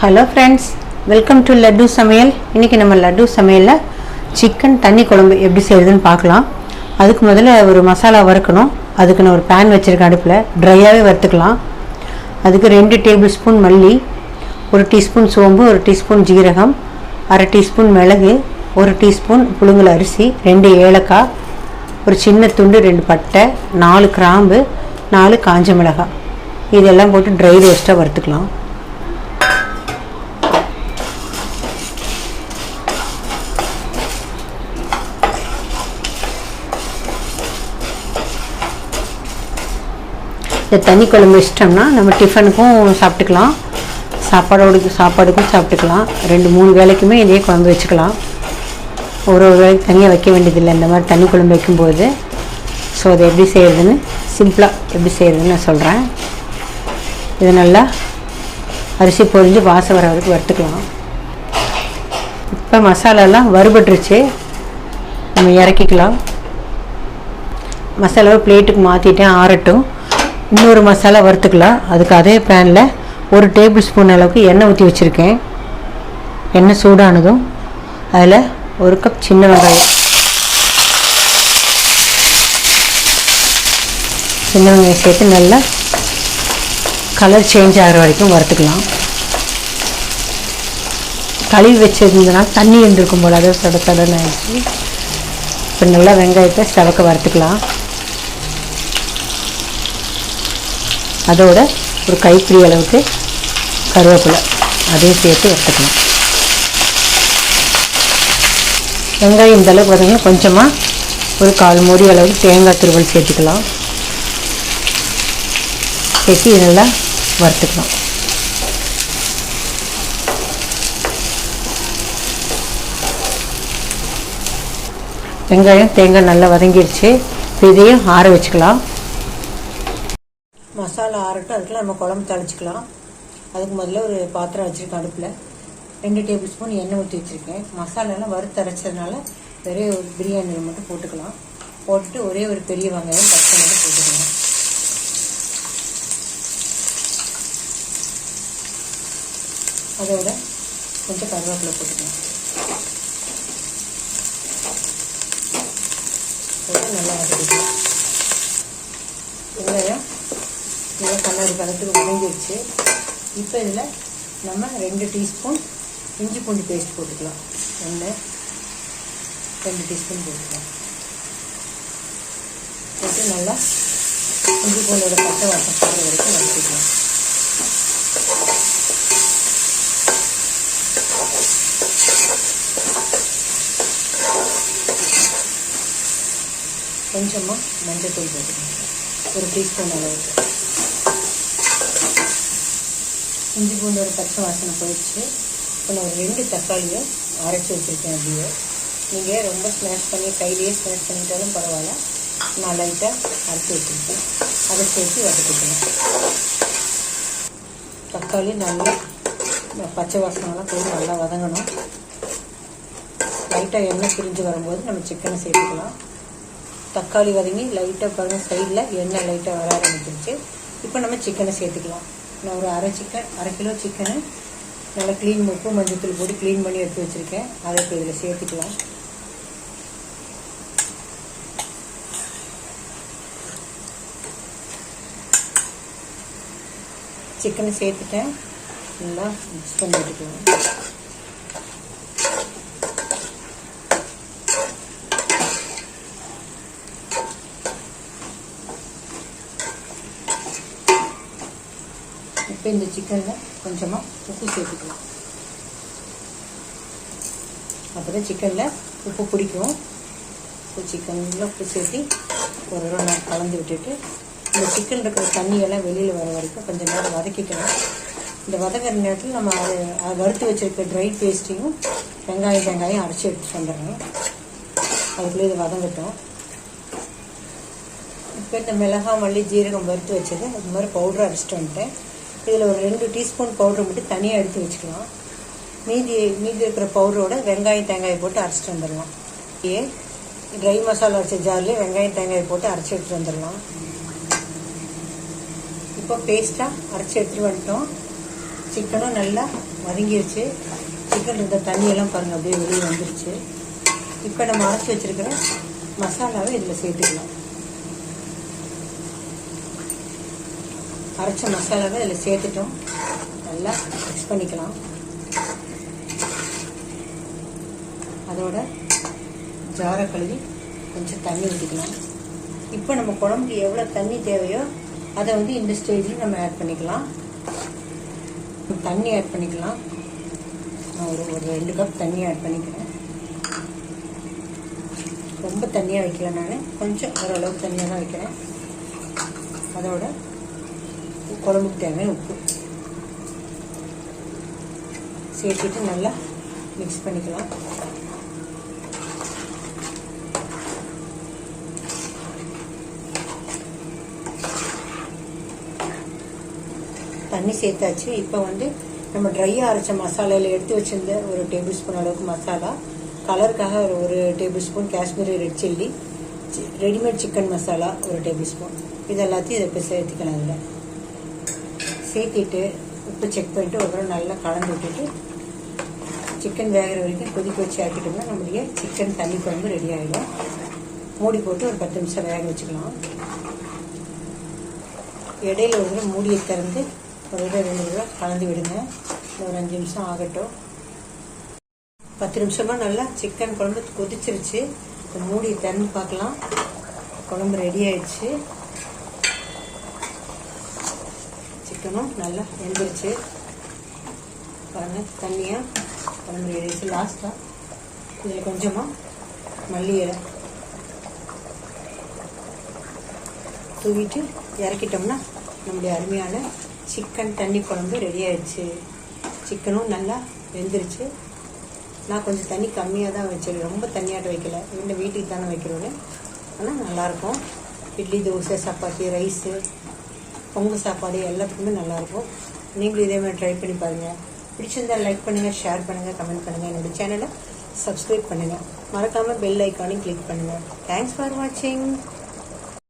Hello friends welcome to Laddu Samayal இன்றைக்கி நம்ம லட்டு சமையலில் சிக்கன் தண்ணி குழம்பு எப்படி செய்யுதுன்னு பார்க்கலாம். அதுக்கு முதல்ல ஒரு மசாலா வறுக்கணும். அதுக்கு நான் ஒரு பேன் வச்சுருக்கேன் அடுப்பில். ட்ரையாகவே வறுத்துக்கலாம். அதுக்கு ரெண்டு டேபிள் ஸ்பூன் மல்லி ஒரு டீஸ்பூன் சோம்பு ஒரு டீஸ்பூன் ஜீரகம் அரை டீஸ்பூன் மிளகு ஒரு டீஸ்பூன் புழுங்கல் அரிசி ரெண்டு ஏலக்காய் ஒரு சின்ன துண்டு ரெண்டு பட்டை நாலு கிராம்பு நாலு காஞ்ச மிளகாய். இதெல்லாம் போட்டு ட்ரை ரோஸ்ட்டாக வறுத்துக்கலாம். இந்த தண்ணி குழம்பு வச்சிட்டோம்னா நம்ம டிஃபனுக்கும் சாப்பிட்டுக்கலாம். சாப்பாடோடு சாப்பாடுக்கும் சாப்பிட்டுக்கலாம். ரெண்டு மூணு வேலைக்குமே இதே குழம்பு வச்சுக்கலாம். ஒரு ஒரு வேலைக்கு தனியாக வைக்க வேண்டியதில்லை. இந்த மாதிரி தண்ணி குழம்பு வைக்கும்போது. ஸோ அதை எப்படி செய்கிறதுன்னு சிம்பிளாக எப்படி செய்கிறதுன்னு நான் சொல்கிறேன் இதை நல்லா அரிசி பொரிஞ்சு வாசம் வர வரைக்கும் வறுத்துக்கலாம். இப்போ மசாலாலாம் வறுபட்டுருச்சு. நம்ம இறக்கிக்கலாம். மசாலாவை பிளேட்டுக்கு மாற்றிட்டேன் ஆறட்டும். இன்னொரு மசாலா வறுத்துக்கலாம். அதுக்கு அதே பேனில் ஒரு டேபிள் ஸ்பூன் அளவுக்கு எண்ணெய் ஊற்றி வச்சுருக்கேன். எண்ணெய் சூடானதும் அதில் ஒரு கப் சின்ன வெங்காயம். சின்ன வெங்காயம் சேர்த்து நல்லா கலர் சேஞ்ச் ஆகிற வரைக்கும் வறுத்துக்கலாம். கழுவி வச்சிருந்ததுனால தண்ணி இருந்திருக்கும் போல. அதை சட சடன்னு ஆயிடுச்சு. இப்போ நல்லா வெங்காயத்தை செவக்க வறுத்துக்கலாம். அதோட ஒரு கைப்பிடி அளவுக்கு கருவேப்பிலை. அதையும் சேர்த்து எடுத்துக்கலாம் வெங்காயம் இந்த அளவுக்கு பார்த்திங்கன்னா கொஞ்சமாக ஒரு கால் மூடி அளவுக்கு தேங்காய் துருவல் சேர்த்துக்கலாம். சேர்த்து இது நல்லா வறுத்துக்கலாம். வெங்காயம் தேங்காய் நல்லா வதங்கிடுச்சு இதையும் ஆற வச்சுக்கலாம். மசாலா ஆறட்டும் அதுக்கெல்லாம் நம்ம குழம்பு தழைச்சிக்கலாம் அதுக்கு முதல்ல ஒரு பாத்திரம் வச்சுருக்கேன் அடுப்பில். ரெண்டு டேபிள் ஸ்பூன் எண்ணெய் ஊற்றி வச்சுருக்கேன். மசாலாலாம் வறுத்து அரைச்சதுனால ஒரே ஒரு பிரியாணியில் மட்டும் போட்டுக்கலாம். போட்டுட்டு ஒரே ஒரு பெரிய வெங்காயம் பச்சை பண்ணி போட்டுக்கலாம். அதோட கொஞ்சம் கருவேப்பிலை போட்டுக்கலாம். நல்லா வதக்கிக்கலாம் வெங்காயம் நல்லா கண்ணாடி பதத்துக்கு வதங்கிடுச்சு இப்போ இதில் நம்ம ரெண்டு டீஸ்பூன் இஞ்சி பூண்டு பேஸ்ட் போட்டுக்கலாம். ஒன்று ரெண்டு டீஸ்பூன் போட்டுக்கலாம். போட்டு நல்லா இஞ்சி பூண்டோட பட்டை வாசம் போகிற வரைக்கும் வதக்கிக்கலாம். கொஞ்சமாக மஞ்சள் தூள் போட்டுக்கலாம். ஒரு டீஸ்பூன் அளவுக்கு. இஞ்சி பூண்டோட பச்சை வாசனை போயிடுச்சு. இப்போ நான் ஒரு ரெண்டு தக்காளியை அரைச்சி வச்சுருக்கேன் அப்படியே. நீங்கள் ரொம்ப ஸ்மாஷ் பண்ணி கையிலேயே ஸ்மாஷ் பண்ணிட்டாலும் பரவாயில்ல. நான் லைட்டாக அரைச்சி வச்சுருக்கேன். அதை சேர்த்து வதக்கிக்கணும். தக்காளி நல்லா பச்சை வாசனைலாம் போய் நல்லா வதங்கணும். லைட்டாக எண்ணெய் பிரிஞ்சு வரும்போது நம்ம சிக்கனை சேர்த்துக்கலாம். தக்காளி வதங்கி லைட்டாக பாருங்கள் சைடில் எண்ணெய் லைட்டாக வர ஆரம்பிச்சிருச்சு. இப்போ நம்ம சிக்கனை சேர்த்துக்கலாம். நான் ஒரு அரை சிக்கன் அரை கிலோ சிக்கனை நல்லா க்ளீன் உப்பு மஞ்சத்தூள் போட்டு க்ளீன் பண்ணி எடுத்து வச்சுருக்கேன். அதை இப்போ இதில் சேர்த்துக்கலாம். சிக்கனை சேர்த்துட்டேன். நல்லா மிக்ஸ் பண்ணி எடுத்துக்கலாம். இப்போ இந்த சிக்கனில் கொஞ்சமாக உப்பு சேர்த்துக்கலாம். அப்போ தான் சிக்கனில் உப்பு பிடிக்கும். இப்போ சிக்கனில் உப்பு சேர்த்து ஒரு தடவை நான் கலந்து விட்டுட்டு இந்த சிக்கன் இருக்கிற தண்ணியெல்லாம் வெளியில் வர வரைக்கும் கொஞ்சம் நேரம் வதக்கிக்கணும். இந்த வதக்கிற நேரத்தில் நம்ம அதை அதை வறுத்து வச்சுருக்க ட்ரை பேஸ்ட்டையும் வெங்காயம் வெங்காயம் அரைச்சி எடுத்துட்டு வந்துடணும். அதுக்குள்ளே இது வதங்கட்டும். இப்போ இந்த மிளகாய் மல்லி ஜீரகம் வறுத்து வச்சது. அது மாதிரி பவுடர் அரைச்சிட்டு வந்துட்டேன். இதில் ஒரு ரெண்டு டீஸ்பூன் பவுடர் மட்டும் தனியாக எடுத்து வச்சுக்கலாம். மீதி மீதி இருக்கிற பவுடரோட வெங்காயம் தேங்காய் போட்டு அரைச்சிட்டு வந்துடலாம். ஏ ட்ரை மசாலா அரைச்ச ஜார்லேயே வெங்காயம் தேங்காய் போட்டு அரைச்சி எடுத்துட்டு வந்துடலாம். இப்போ பேஸ்ட்டாக அரைச்சி எடுத்துகிட்டு வந்துட்டோம். சிக்கனும் நல்லா வதங்கிருச்சு. சிக்கன் இருந்த தண்ணியெல்லாம் பாருங்கள் அப்படியே வெளியே வந்துருச்சு. இப்போ நம்ம அரைச்சி வச்சுருக்கிற மசாலாவை இதில் சேர்த்துக்கலாம். அரைச்ச மசாலாவை இதில் சேர்த்துட்டோம். நல்லா மிக்ஸ் பண்ணிக்கலாம். அதோட ஜாரை கழுவி கொஞ்சம் தண்ணி ஊற்றிக்கலாம் இப்போ நம்ம குழம்புக்கு எவ்வளோ தண்ணி தேவையோ அதை வந்து இந்த ஸ்டேஜில் நம்ம ஆட் பண்ணிக்கலாம். தண்ணி ஆட் பண்ணிக்கலாம். நான் ஒரு ஒரு ரெண்டு கப் தண்ணி ஆட் பண்ணிக்கிறேன். ரொம்ப தண்ணியாக வைக்கல நான். கொஞ்சம் ஓரளவுக்கு தண்ணியாக தான் வைக்கிறேன். அதோட குழம்புக்கு தேவையான உப்பு. சேர்த்துட்டு நல்லா மிக்ஸ் பண்ணிக்கலாம். தண்ணி சேர்த்தாச்சு. இப்போ வந்து நம்ம ட்ரையாக அரைச்ச மசாலாவில் எடுத்து வச்சிருந்த ஒரு டேபிள் ஸ்பூன் அளவுக்கு மசாலா கலருக்காக ஒரு ஒரு tablespoon Kashmiri red chilli readymade chicken masala ஒரு டேபிள் ஸ்பூன் இது எல்லாத்தையும் இதை இப்போ சேர்த்துக்கலாம் அதில். சேர்த்திட்டு உப்பு செக் பண்ணிட்டு ஒரு தடவை நல்லா கலந்து விட்டுட்டு சிக்கன் வேகிற வரைக்கும் கொதிக்க வச்சு ஆக்கிட்டோம்னா நம்மளுடைய சிக்கன் தண்ணி குழம்பு ரெடி ஆகிடும் மூடி போட்டு ஒரு பத்து நிமிஷம் வேக வச்சுக்கலாம். இடையில ஒரு தடவை மூடியை திறந்து ஒரு தடவை ரெண்டு தடவை கலந்து விடுங்க. ஒரு அஞ்சு நிமிஷம் ஆகட்டும். பத்து நிமிஷமா நல்லா சிக்கன் குழம்பு கொதிச்சிருச்சு. மூடியை திறந்து பார்க்கலாம். குழம்பு ரெடி ஆயிடுச்சு. சிக்கனும் நல்லா வெந்துருச்சு பாருங்கள் தண்ணியாக குழம்பு ரெடி லாஸ்ட்டாக இதில் கொஞ்சமாக மல்லி இலை தூவிட்டு இறக்கிட்டோம்னா நம்முடைய அருமையான சிக்கன் தண்ணி குழம்பு ரெடி ஆயிடுச்சு. சிக்கனும் நல்லா வெந்துருச்சு. நான் கொஞ்சம் தண்ணி கம்மியாக தான் வச்சேன் ரொம்ப தண்ணியாட்ட வைக்கல. இந்த வீட்டுக்கு தானே வைக்கிறோன்னு. ஆனால் நல்லாயிருக்கும் இட்லி தோசை சப்பாத்தி ரைஸு பொங்கல் சாப்பாடு எல்லாத்துக்குமே நல்லாயிருக்கும். நீங்களும் இதே மாதிரி ட்ரை பண்ணி பாருங்கள் பிடிச்சிருந்தா லைக் பண்ணுங்கள் ஷேர் பண்ணுங்கள் கமெண்ட் பண்ணுங்கள் என்னோடய சேனலை சப்ஸ்கிரைப் பண்ணுங்கள் மறக்காமல் பெல் ஐக்கானையும் கிளிக் பண்ணுங்கள் தேங்க்ஸ் ஃபார் வாட்சிங்